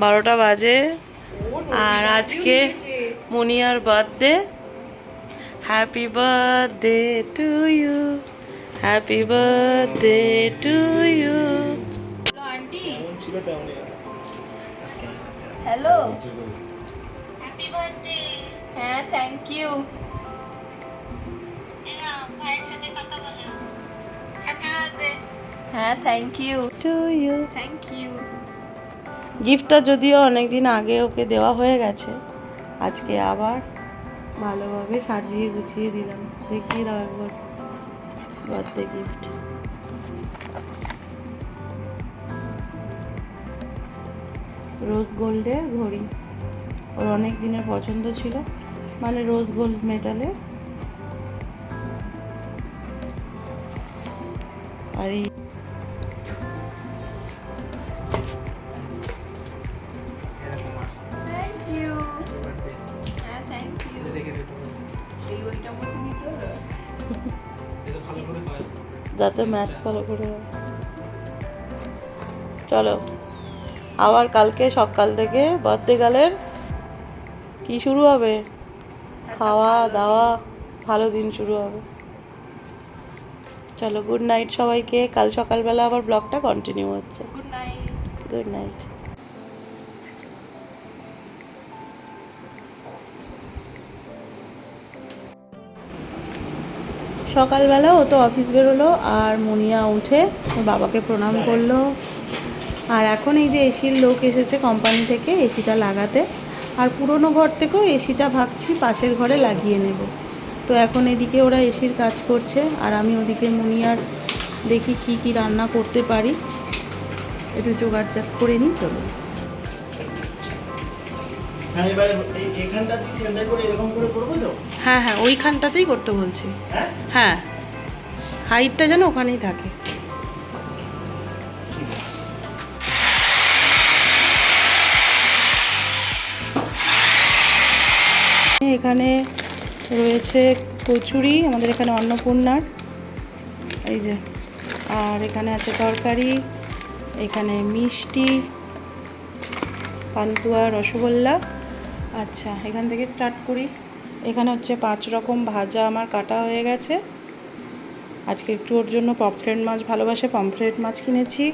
বারোটা বাজে। আর আজকে meunière birthday happy birthday to you happy birthday to you hello happy birthday হ্যাঁ থ্যাংক ইউ হ্যাঁ thank you to you thank you গিফটটা যদিও অনেক দিন আগে ওকে দেওয়া হয়ে গেছে, আজকে আবার ভালোভাবে সাজিয়ে গুছিয়ে দিলাম। একবার বার্থডে গিফট রোজ গোল্ডের ঘড়ি। ওর অনেক দিনের পছন্দ ছিল মানে রোজ গোল্ড মেটালের আর এই যাতে ম্যাথস ভালো করে চলো আবার কালকে সকাল থেকে বার্থডে গালের কি শুরু হবে? খাওয়া দাওয়া ভালো দিন শুরু হবে। চলো গুড নাইট সবাইকে। কাল সকালবেলা আবার ব্লগটা কন্টিনিউ হচ্ছে। গুড নাইট গুড নাইট সকালবেলা ও তো অফিস বেরোলো আর মুনিয়া উঠে ওর বাবাকে প্রণাম করল। আর এখন এই যে এসির লোক এসেছে কোম্পানি থেকে এসিটা লাগাতে, আর পুরনো ঘর থেকেও এসিটা ভাবছি পাশের ঘরে লাগিয়ে নেব। তো এখন এদিকে ওরা এসির কাজ করছে, আর আমি ওদিকে মুনিয়ার দেখি কি কি রান্না করতে পারি। একটু জোগাড় করে নিই, চলো। হ্যাঁ এখানটা সেন্টার করে এরকম করে করব তো? হ্যাঁ হ্যাঁ ওইখানটাতেই করতে বলছি। হ্যাঁ? হ্যাঁ। হাইটটা যেন ওখানেই থাকে। এখানে রয়েছে কচুরি আমাদের এখানে অন্নপূর্ণার। এই যে আর এখানে আছে তরকারি এখানে মিষ্টি পান্তুয়া রসগোল্লা। আচ্ছা এখান থেকে স্টার্ট করি। এখানে হচ্ছে পাঁচ রকম ভাজা আমার কাটা হয়ে গেছে। আজকে একটু ওর জন্য পমফ্রেট মাছ ভালোবাসে, পমফ্রেট মাছ কিনেছি।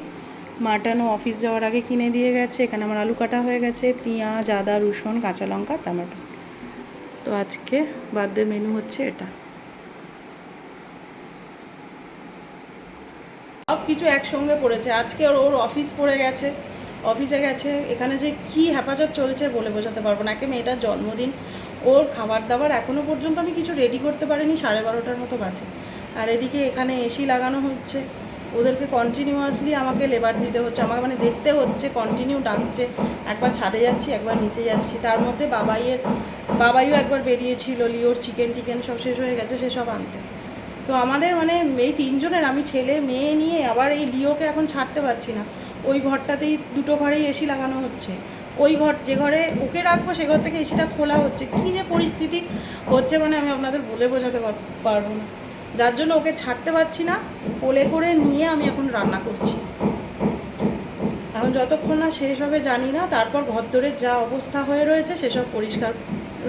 মাটনও অফিস যাওয়ার আগে কিনে দিয়ে গেছে। এখানে আমার আলু কাটা হয়ে গেছে, পেঁয়াজ, আদা, রসুন, কাঁচা লঙ্কা, টমেটো। তো আজকে বার্থডে মেনু হচ্ছে এটা। সব কিছু একসঙ্গে পড়েছে। আজকে ওর ওর অফিস পড়ে গেছে। অফিসে গেছে। এখানে যে কি হেফাজত চলছে বলে বোঝাতে পারব না। একে মেয়েটার জন্মদিন। ওর খাবার দাবার এখনও পর্যন্ত আমি কিছু রেডি করতে পারিনি, সাড়ে বারোটার মতো বাজে। আর এদিকে এখানে এসি লাগানো হচ্ছে। ওদেরকে কন্টিনিউয়াসলি আমাকে লেবার দিতে হচ্ছে। আমাকে মানে দেখতে হচ্ছে কন্টিনিউ ডাকছে। একবার ছাদে যাচ্ছি, একবার নিচে যাচ্ছি। তার মধ্যে বাবাইয়ের, বাবাইও একবার বেরিয়েছিল, লিওর চিকেন টিকেন সব শেষ হয়ে গেছে সেসব আনতে। তো আমাদের মানে এই তিনজনের, আমি ছেলে, মেয়ে নিয়ে আবার এই লিওকে এখন ছাড়তে পারছি না। ওই ঘরটাতেই দুটো ঘরেই এসি লাগানো হচ্ছে। ওই ঘর, যে ঘরে ওকে রাখব সে ঘর থেকে এসিটা খোলা হচ্ছে। কী যে পরিস্থিতি হচ্ছে মানে আমি আপনাদের বলে বোঝাতে পারব না। যার জন্য ওকে ছাড়তে পারছি না, কোলে করে নিয়ে আমি এখন রান্না করছি। এখন যতক্ষণ না শেষ হবে জানি না, তারপর ঘরদোরের যা অবস্থা হয়ে রয়েছে, সেসব পরিষ্কার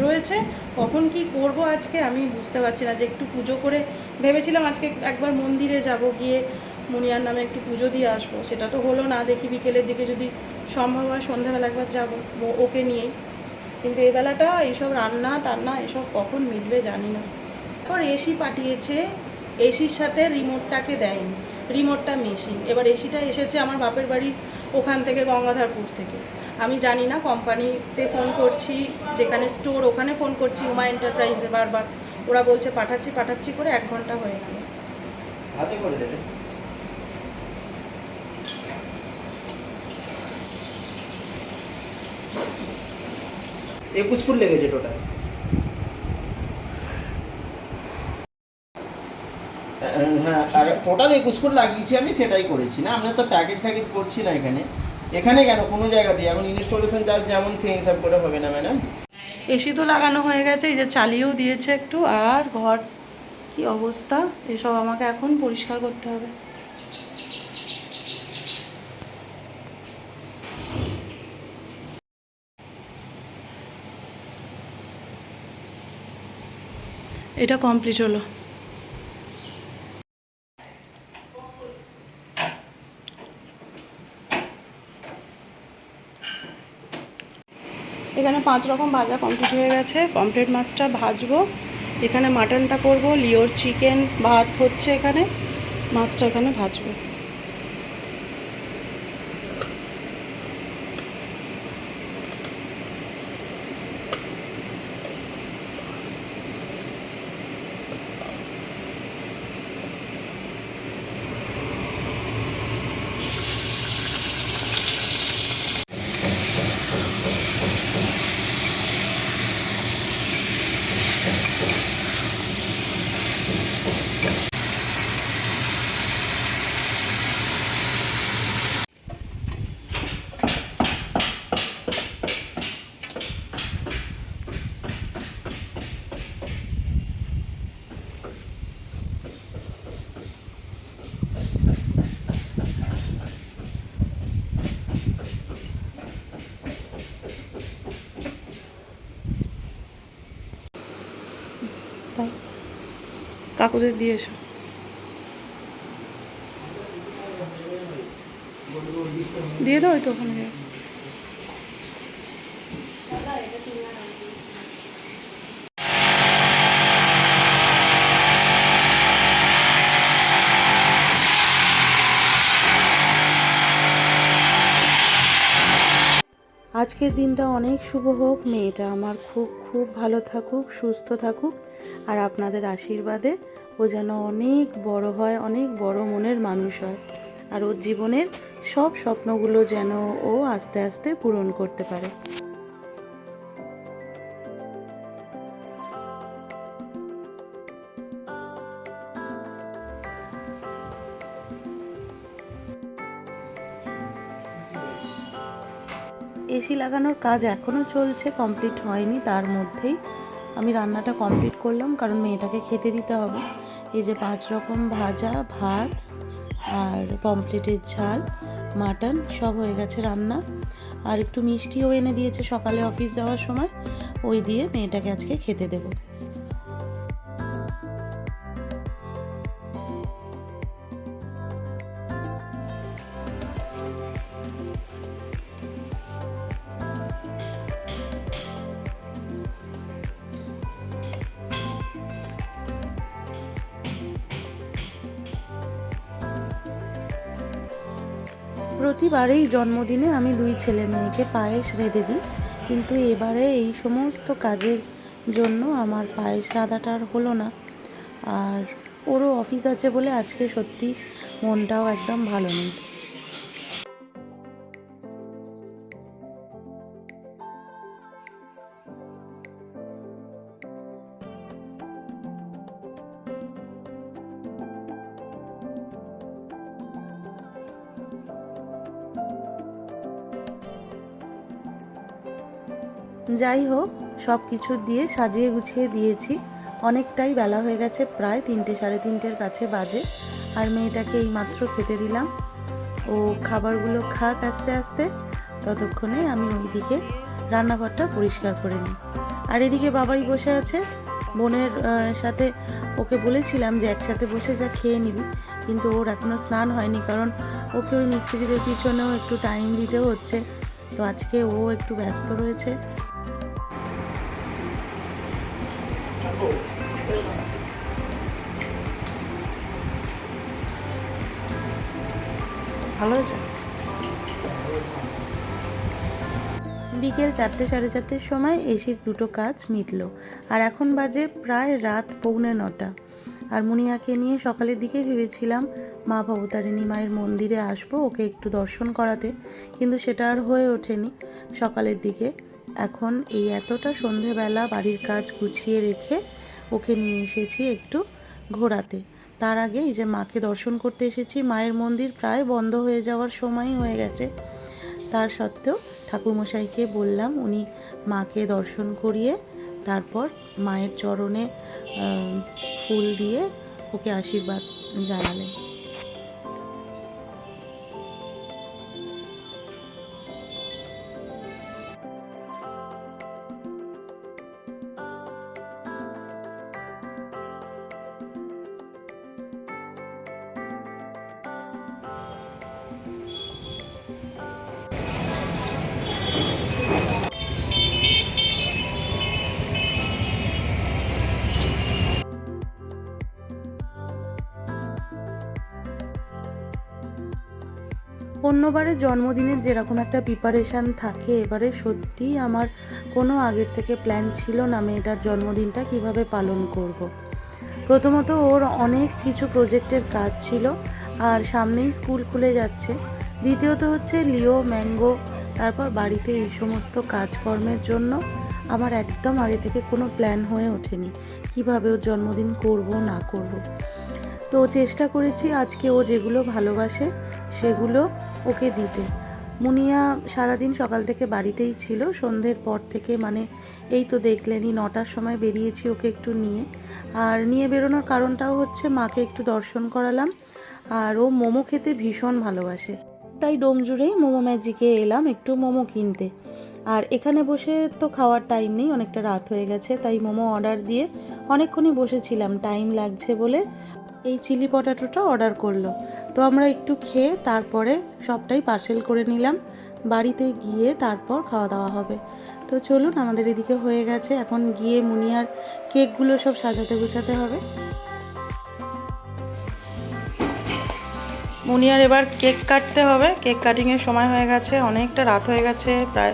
রয়েছে। কখন কি করব আজকে আমি বুঝতে পারছি না, যে একটু পুজো করে ভেবেছিলাম আজকে একবার মন্দিরে যাব, গিয়ে মুনিয়ার নামে একটু পুজো দিয়ে আসব। সেটা তো হলো না, দেখি বিকেলের দিকে যদি সম্ভব হয় সন্ধ্যাবেলা একবার যাব ওকে নিয়েই কিন্তু এই বেলাটা এইসব রান্না টান্না, এসব কখন মিলবে জানি না। তারপর এসি পাঠিয়েছে এসির সাথে রিমোটটাকে দেয়নি রিমোটটা মেশিন এবার এসিটা এসেছে আমার বাপের বাড়ি ওখান থেকে গঙ্গাধারপুর থেকে। আমি জানি না কোম্পানিতে ফোন করছি, যেখানে স্টোর ওখানে ফোন করছি, উমা এন্টারপ্রাইজে বারবার। ওরা বলছে পাঠাচ্ছি পাঠাচ্ছি করে এক ঘণ্টা হয়ে গেল। একুশ ফুট লেগেছে টোটাল হ্যাঁ আর টোটাল একুশ ফুট লাগিয়েছি আমি সেটাই করেছি। না আমরা তো প্যাকেজ ফ্যাকেজ করছি না এখানে। এখানে কেন? কোনো জায়গা দিয়ে। এখন ইনস্টলেশন চার্জ যেমন সেই হিসাব করে হবে না ম্যাডাম এসি তো লাগানো হয়ে গেছে এই যে চালিয়েও দিয়েছে একটু। আর ঘর কি অবস্থা? এসব আমাকে এখন পরিষ্কার করতে হবে। এটা কমপ্লিট হলো। এখানে পাঁচ রকম ভাজা কমপ্লিট হয়ে গেছে। পমফ্রেট মাছটা ভাজবো। এখানে মাটনটা করব। লিওর চিকেন ভাত হচ্ছে এখানে। মাছটা এখানে ভাজবো। তাই। কাকুদের দিয়ে এসো। দিয়ে দাও তো ওখানে আজকের দিনটা অনেক শুভ হোক, মেয়েটা আমার খুব খুব ভালো থাকুক, সুস্থ থাকুক, আর আপনাদের আশীর্বাদে ও যেন অনেক বড় হয়, অনেক বড় মনের মানুষ হয়, আর ওর জীবনের সব স্বপ্নগুলো যেন ও আস্তে আস্তে পূরণ করতে পারে। এসি লাগানোর কাজ এখনও চলছে কমপ্লিট হয়নি তার মধ্যেই। আমি রান্নাটা কমপ্লিট করলাম কারণ মেয়েটাকে খেতে দিতে হবে। এই যে পাঁচ রকম ভাজা, ভাত আর পমপ্লেটের ঝাল, মাটন সব হয়ে গেছে রান্না। আর একটু মিষ্টিও এনে দিয়েছে সকালে অফিস যাওয়ার সময়, ওই দিয়ে মেয়েটাকে আজকে খেতে দেবো। প্রতিবারেই জন্মদিনে আমি দুই ছেলে মেয়েকে পায়েস রেঁধে দিই, কিন্তু এবারে এই সমস্ত কাজের জন্য আমার পায়েস রাঁধাটা আর হলো না। আর ওরও অফিস আছে বলে আজকে সত্যি মনটাও একদম ভালো নেই। যাই হোক সব কিছু দিয়ে সাজিয়ে গুছিয়ে দিয়েছি। অনেকটাই বেলা হয়ে গেছে, প্রায় তিনটে সাড়ে তিনটের কাছে বাজে। আর মেয়েটাকে এই মাত্র খেতে দিলাম। ও খাবারগুলো খাক আস্তে আস্তে, ততক্ষণে আমি ওইদিকে রান্নাঘরটা পরিষ্কার করে নিই। আর এদিকে বাবাই বসে আছে। বোনের সাথে ওকে বলেছিলাম যে একসাথে বসে যা খেয়ে নিবি, কিন্তু ওর এখনও স্নান হয়নি, কারণ ওকে ওই মিস্ত্রিদের পিছনেও একটু টাইম দিতে হচ্ছে। তো আজকে ও একটু ব্যস্ত রয়েছে। চারটে সাড়ে চারটের সময় এসির দুটো কাজ মিটলো। আর এখন বাজে প্রায় রাত পৌনে নটা। আর মুনিয়াকে নিয়ে সকালের দিকে ভেবেছিলাম, মা ভবতারিণী মায়ের মন্দিরে আসব, ওকে একটু দর্শন করাতে। কিন্তু সেটা আর হয়ে ওঠেনি সকালের দিকে। এখন এই এতটা সন্ধেবেলা বাড়ির কাজ গুছিয়ে রেখে ওকে নিয়ে এসেছি একটু ঘোরাতে। তার আগে এই যে মাকে দর্শন করতে এসেছি, মায়ের মন্দির প্রায় বন্ধ হয়ে যাওয়ার সময় হয়ে গেছে। তার সত্ত্বেও ঠাকুরমশাইকে বললাম উনি মাকে দর্শন করিয়ে তারপর মায়ের চরণে ফুল দিয়ে ওকে আশীর্বাদ জানালেন। অন্যবারে জন্মদিনের যেরকম একটা প্রিপারেশান থাকে, এবারে সত্যিই আমার কোনো আগের থেকে প্ল্যান ছিল না মেয়েটার জন্মদিনটা কীভাবে পালন করব। প্রথমত ওর অনেক কিছু প্রজেক্টের কাজ ছিল, আর সামনেই স্কুল খুলে যাচ্ছে দ্বিতীয়ত হচ্ছে লিও, ম্যাঙ্গো, তারপর বাড়িতে এই সমস্ত কাজকর্মের জন্য আমার একদম আগে থেকে কোনো প্ল্যান হয়ে ওঠেনি কীভাবে ওর জন্মদিন করব, না করব। তো চেষ্টা করেছি আজকে ও যেগুলো ভালোবাসে সেগুলো ওকে দিতে। মুনিয়া সারাদিন সকাল থেকে বাড়িতেই ছিল। সন্ধ্যের পর থেকে মানে এই তো দেখলেনই, নটার সময় বেরিয়েছি ওকে একটু নিয়ে। আর নিয়ে বেরোনোর কারণটাও হচ্ছে মাকে একটু দর্শন করালাম। আর ও মোমো খেতে ভীষণ ভালোবাসে। তাই ডোমজুড়েই মোমো ম্যাজিকে এলাম একটু মোমো কিনতে। আর এখানে বসে তো খাওয়ার টাইম নেই, অনেকটা রাত হয়ে গেছে। তাই মোমো অর্ডার দিয়ে অনেকক্ষণই বসেছিলাম। টাইম লাগছে বলে এই চিলি পটাটোটা অর্ডার করল। তো আমরা একটু খেয়ে তারপরে সবটাই পার্সেল করে নিলাম। বাড়িতে গিয়ে তারপর খাওয়া দাওয়া হবে। তো চলুন, আমাদের এদিকে হয়ে গেছে। এখন গিয়ে মুনিয়ার কেকগুলো সব সাজাতে গুছাতে হবে। মুনিয়ার এবার কেক কাটতে হবে। কেক কাটিংয়ের সময় হয়ে গেছে, অনেকটা রাত হয়ে গেছে, প্রায়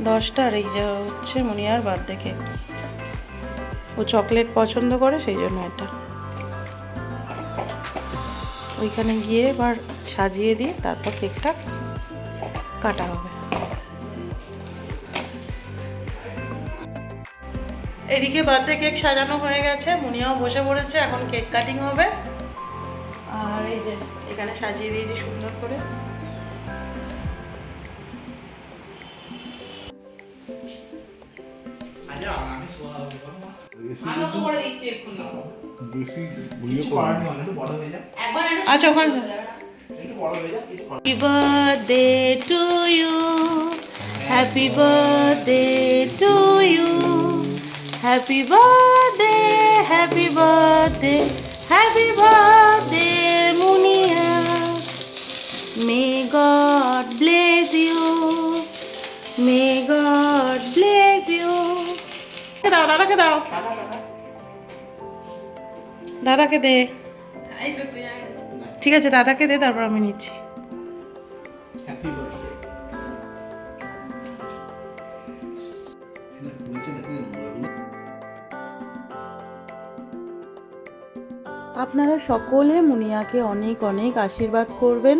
দশটা। এই যে হচ্ছে মুনিয়ার বার্থডে কেক। ও চকলেট পছন্দ করে, সেই জন্য এটা। ওইখানে গিয়ে এবার সাজিয়ে দিয়ে তারপর কেকটা কাটা হবে। এদিকে বার্থডে কেক সাজানো হয়ে গেছে, মুনিয়াও বসে পড়েছে, এখন কেক কাটিং হবে। আর এই যে এখানে সাজিয়ে দিয়েছি সুন্দর করে। আমি আচ্ছা ওখানে Happy birthday to you. Happy birthday to you. Happy birthday, happy birthday, happy birthday, দাও, দাদাকে দাও। দাদাকে দে। ঠিক আছে, দাদাকে দে, তারপর আমি নিচ্ছি। আপনারা সকলে মুনিয়াকে অনেক অনেক আশীর্বাদ করবেন।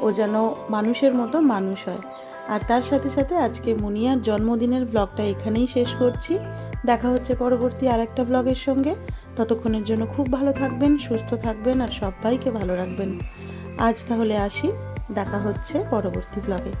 ও যেন মানুষের মতো মানুষ হয়। আর তার সাথে সাথে আজকে মুনিয়ার জন্মদিনের ব্লগটা এখানেই শেষ করছি। দেখা হচ্ছে পরবর্তী আর একটা ব্লগের সঙ্গে। ততক্ষণের জন্য খুব ভালো থাকবেন, সুস্থ থাকবেন আর সবাইকে ভালো রাখবেন। আজ তাহলে আসি, দেখা হচ্ছে পরবর্তী ব্লগে